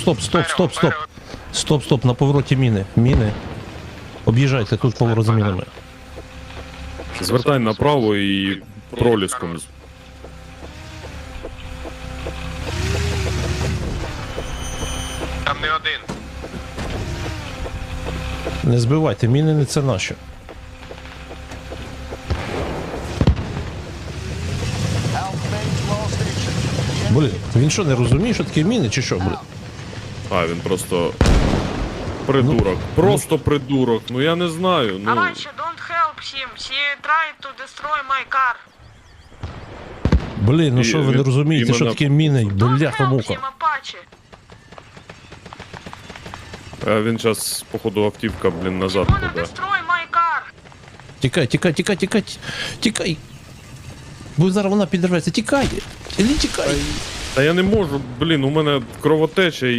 Стоп, стоп, стоп, стоп. Стоп, стоп, на повороті міни. Міни. Об'їжджайте тут поворот за мінами. Звертай направо і проліском. Там не один. Не збивайте, міни не це наші. Блін, він що не розуміє, що таке міни, чи що, блін? А, він просто. Придурок. Просто придурок. Ну я не знаю. Ну, Apache, don't help him. He tried to destroy my car. Блін, ну І що ви не він розумієте, що іменно- таке міни? Don't Бляха help муха. Apache. а він зараз, походу, автівка, блін, He назад wanna туди. destroy my car. Тікай, тікай, тікай, тікай, тікай. Бо зараз вона підірветься, тікай. Іди тікай. Та я не можу, блін, у мене кровотеча і